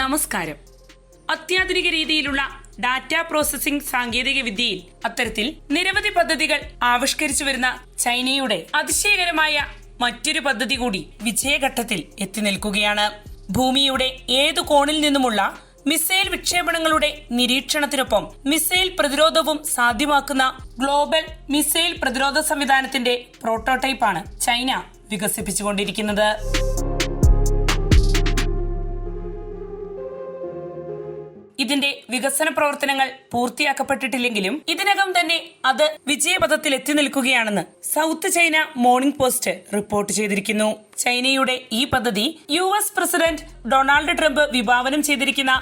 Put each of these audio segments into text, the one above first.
നമസ്കാരം. അത്യാധുനിക രീതിയിലുള്ള ഡാറ്റ പ്രോസസ്സിംഗ് സാങ്കേതിക വിദ്യയിൽ അത്തരത്തിൽ നിരവധി പദ്ധതികൾ ആവിഷ്കരിച്ചു വരുന്ന ചൈനയുടെ അതിശയകരമായ മറ്റൊരു പദ്ധതി കൂടി വിജയഘട്ടത്തിൽ എത്തി നിൽക്കുകയാണ്. ഭൂമിയുടെ ഏതു കോണിൽ നിന്നുമുള്ള മിസൈൽ വിക്ഷേപണങ്ങളുടെ നിരീക്ഷണത്തിനൊപ്പം മിസൈൽ പ്രതിരോധവും സാധ്യമാക്കുന്ന ഗ്ലോബൽ മിസൈൽ പ്രതിരോധ സംവിധാനത്തിന്റെ പ്രോട്ടോടൈപ്പാണ് ചൈന വികസിപ്പിച്ചുകൊണ്ടിരിക്കുന്നത്. ഇതിന്റെ വികസന പ്രവർത്തനങ്ങൾ പൂർത്തിയാക്കപ്പെട്ടിട്ടില്ലെങ്കിലും ഇതിനകം തന്നെ അത് വിജയപഥത്തിൽ എത്തി നിൽക്കുകയാണെന്ന് South China Morning Post report ചെയ്തിരിക്കുന്നു. ചൈനയുടെ ഈ പദ്ധതി U S president Donald Trump വിഭാവനം ചെയ്തിരിക്കുന്ന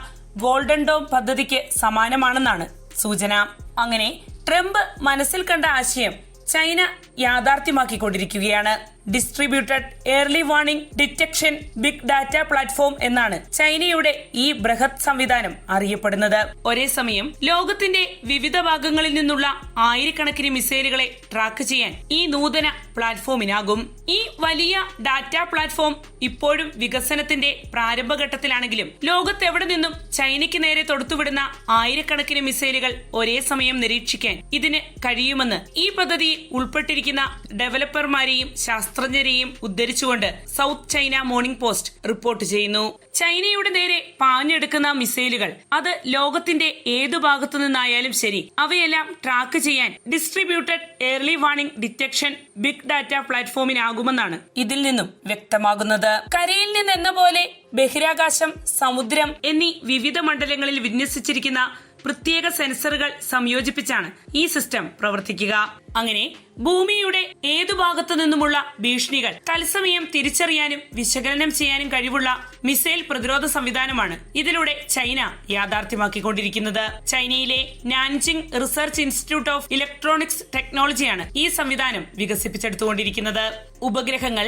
ഗോൾഡൻ ഡോം പദ്ധതിക്ക് സമാനമാണെന്നാണ് സൂചന. അങ്ങനെ ട്രംപ് മനസ്സിൽ കണ്ട ആശയം China യാഥാർത്ഥ്യമാക്കിക്കൊണ്ടിരിക്കുകയാണ്. Distributed early warning detection big data platform എന്നാണ് ചൈനയുടെ ഈ ബൃഹത് സംവിധാനം അറിയപ്പെടുന്നത്. ഒരേ സമയം ലോകത്തിന്റെ വിവിധ ഭാഗങ്ങളിൽ നിന്നുള്ള ആയിരക്കണക്കിന് മിസൈലുകളെ ട്രാക്ക് ചെയ്യാൻ ഈ നൂതന പ്ലാറ്റ്ഫോമിനാകും ഈ വലിയ ഡാറ്റ പ്ലാറ്റ്ഫോം ഇപ്പോഴും വികസനത്തിന്റെ പ്രാരംഭഘട്ടത്തിലാണെങ്കിലും ലോകത്തെവിടെ നിന്നും ചൈനയ്ക്ക് നേരെ തൊടുത്തുവിടുന്ന ആയിരക്കണക്കിന് മിസൈലുകൾ ഒരേ സമയം നിരീക്ഷിക്കാൻ ഇതിന് കഴിയുമെന്ന് ഈ പദ്ധതിയിൽ ഉൾപ്പെട്ടിരിക്കുന്ന ഡെവലപ്പർമാരെയും ശാസ്ത്രജ്ഞരെയും ഉദ്ധരിച്ചുകൊണ്ട് South China Morning Post report ചെയ്യുന്നു. ചൈനയുടെ നേരെ പാഞ്ഞെടുക്കുന്ന മിസൈലുകൾ അത് ലോകത്തിന്റെ ഏതു ഭാഗത്തു നിന്നായാലും ശരി അവയെല്ലാം ട്രാക്ക് ചെയ്യാൻ distributed early warning detection big data പ്ലാറ്റ്ഫോമിനാകുമെന്നാണ് ഇതിൽ നിന്നും വ്യക്തമാകുന്നത്. കരയിൽ നിന്നെന്ന പോലെ ബഹിരാകാശം സമുദ്രം എന്നീ വിവിധ മണ്ഡലങ്ങളിൽ വിന്യസിച്ചിരിക്കുന്ന പ്രത്യേക സെൻസറുകൾ സംയോജിപ്പിച്ചാണ് ഈ സിസ്റ്റം പ്രവർത്തിക്കുക. അങ്ങനെ ഭൂമിയുടെ ഏതു ഭാഗത്തു നിന്നുമുള്ള ഭീഷണികൾ തത്സമയം തിരിച്ചറിയാനും വിശകലനം ചെയ്യാനും കഴിവുള്ള മിസൈൽ പ്രതിരോധ സംവിധാനമാണ് ഇതിലൂടെ ചൈന യാഥാർത്ഥ്യമാക്കിക്കൊണ്ടിരിക്കുന്നത്. ചൈനയിലെ Nanjing research institute of electronics ടെക്നോളജിയാണ് ഈ സംവിധാനം വികസിപ്പിച്ചെടുത്തുകൊണ്ടിരിക്കുന്നത്. ഉപഗ്രഹങ്ങൾ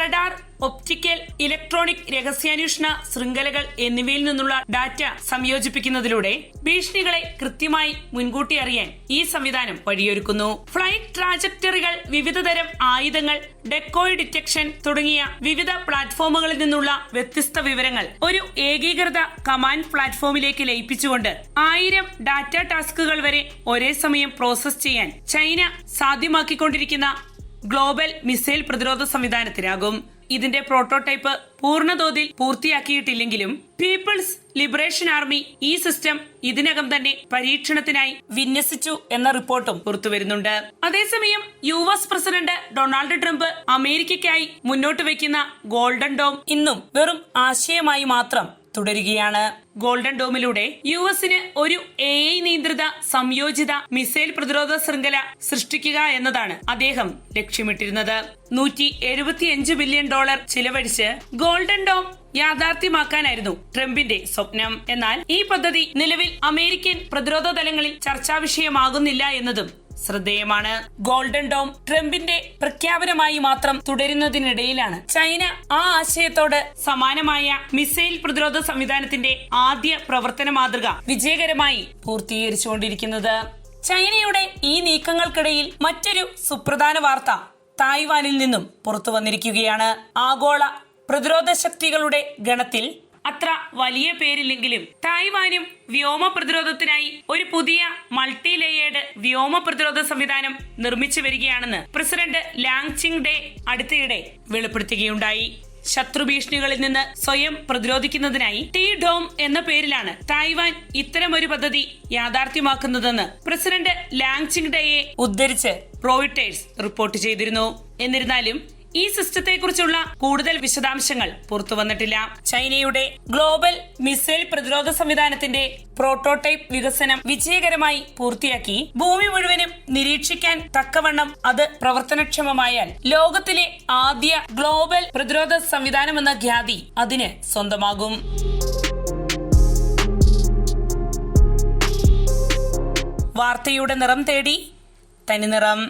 റഡാർ ഒപ്റ്റിക്കൽ ഇലക്ട്രോണിക് രഹസ്യാന്വേഷണ ശൃംഖലകൾ എന്നിവയിൽ നിന്നുള്ള ഡാറ്റ സംയോജിപ്പിക്കുന്നതിലൂടെ ഭീഷണികളെ കൃത്യമായി മുൻകൂട്ടി അറിയാൻ ഈ സംവിധാനം വഴിയൊരുക്കുന്നു. ഫ്ലൈറ്റ് ട്രാജക്ടറികൾ വിവിധതരം ആയുധങ്ങൾ ഡെക്കോയ് ഡിറ്റക്ഷൻ തുടങ്ങിയ വിവിധ പ്ലാറ്റ്ഫോമുകളിൽ നിന്നുള്ള വ്യത്യസ്ത വിവരങ്ങൾ ഒരു ഏകീകൃത കമാൻഡ് പ്ലാറ്റ്ഫോമിലേക്ക് ലയിപ്പിച്ചുകൊണ്ട് ആയിരം ഡാറ്റ ടാസ്കുകൾ വരെ ഒരേ സമയം പ്രോസസ് ചെയ്യാൻ ചൈന സാധ്യമാക്കിക്കൊണ്ടിരിക്കുന്ന ഗ്ലോബൽ മിസൈൽ പ്രതിരോധ സംവിധാനത്തിനാകും. ഇതിന്റെ പ്രോട്ടോടൈപ്പ് പൂർണതോതിൽ പൂർത്തിയാക്കിയിട്ടില്ലെങ്കിലും പീപ്പിൾസ് ലിബറേഷൻ ആർമി ഈ സിസ്റ്റം ഇതിനകം തന്നെ പരീക്ഷണത്തിനായി വിന്യസിച്ചു എന്ന റിപ്പോർട്ടും പുറത്തുവരുന്നുണ്ട് അതേസമയം U S president Donald Trump അമേരിക്കയ്ക്കായി മുന്നോട്ട് വയ്ക്കുന്ന ഗോൾഡൻ ഡോം ഇന്നും വെറും ആശയമായി മാത്രം തുടരുകയാണ്. ഗോൾഡൻ ഡോമിലൂടെ യു എസിന് ഒരു എ ഐ നിയന്ത്രിത സംയോജിത മിസൈൽ പ്രതിരോധ ശൃംഖല സൃഷ്ടിക്കുക എന്നതാണ് അദ്ദേഹം ലക്ഷ്യമിട്ടിരുന്നത്. നൂറ്റി എഴുപത്തിയഞ്ച് ബില്യൺ ഡോളർ ചിലവഴിച്ച് ഗോൾഡൻ ഡോം യാഥാർത്ഥ്യമാക്കാനായിരുന്നു ട്രംപിന്റെ സ്വപ്നം. എന്നാൽ ഈ പദ്ധതി നിലവിൽ അമേരിക്കൻ പ്രതിരോധ തലങ്ങളിൽ ചർച്ചാ വിഷയമാകുന്നില്ല എന്നതും ശ്രദ്ധേയമാണ്. ഗോൾഡൻ ഡോം ട്രംപിന്റെ പ്രഖ്യാപനമായി മാത്രം തുടരുന്നതിനിടയിലാണ് ചൈന ആ ആശയത്തോട് സമാനമായ മിസൈൽ പ്രതിരോധ സംവിധാനത്തിന്റെ ആദ്യ പ്രവർത്തന മാതൃക വിജയകരമായി പൂർത്തീകരിച്ചുകൊണ്ടിരിക്കുന്നത്. ചൈനയുടെ ഈ നീക്കങ്ങൾക്കിടയിൽ മറ്റൊരു സുപ്രധാന വാർത്ത തായ്വാനിൽ നിന്നും പുറത്തു വന്നിരിക്കുകയാണ് ആഗോള പ്രതിരോധ ശക്തികളുടെ ഗണത്തിൽ അത്ര വലിയ പേരില്ലെങ്കിലും തായ്വാനും വ്യോമ പ്രതിരോധത്തിനായി ഒരു പുതിയ മൾട്ടി ലേയേർഡ് വ്യോമ പ്രതിരോധ സംവിധാനം നിർമ്മിച്ചു വരികയാണെന്ന് പ്രസിഡന്റ് ലാങ് ചിങ് ഡേ അടുത്തിടെ വെളിപ്പെടുത്തുകയുണ്ടായി. ശത്രുഭീഷണികളിൽ നിന്ന് സ്വയം പ്രതിരോധിക്കുന്നതിനായി ടി ഡോം എന്ന പേരിലാണ് തായ്വാൻ ഇത്തരമൊരു പദ്ധതി യാഥാർത്ഥ്യമാക്കുന്നതെന്ന് പ്രസിഡന്റ് ലാങ് ചിങ് ഡേയെ ഉദ്ധരിച്ച് റോയിട്ടേഴ്സ് റിപ്പോർട്ട് ചെയ്തിരുന്നു. എന്നിരുന്നാലും ഈ സിസ്റ്റത്തെക്കുറിച്ചുള്ള കൂടുതൽ വിശദാംശങ്ങൾ പുറത്തു വന്നിട്ടില്ല ചൈനയുടെ ഗ്ലോബൽ മിസൈൽ പ്രതിരോധ സംവിധാനത്തിന്റെ പ്രോട്ടോടൈപ്പ് വികസനം വിജയകരമായി പൂർത്തിയാക്കി. ഭൂമി മുഴുവനും നിരീക്ഷിക്കാൻ തക്കവണ്ണം അത് പ്രവർത്തനക്ഷമമായാൽ ലോകത്തിലെ ആദ്യ ഗ്ലോബൽ പ്രതിരോധ സംവിധാനമെന്ന ഖ്യാതി അതിന് സ്വന്തമാകും. വാർത്തയുടെ നിറം തേടി തനിനിറം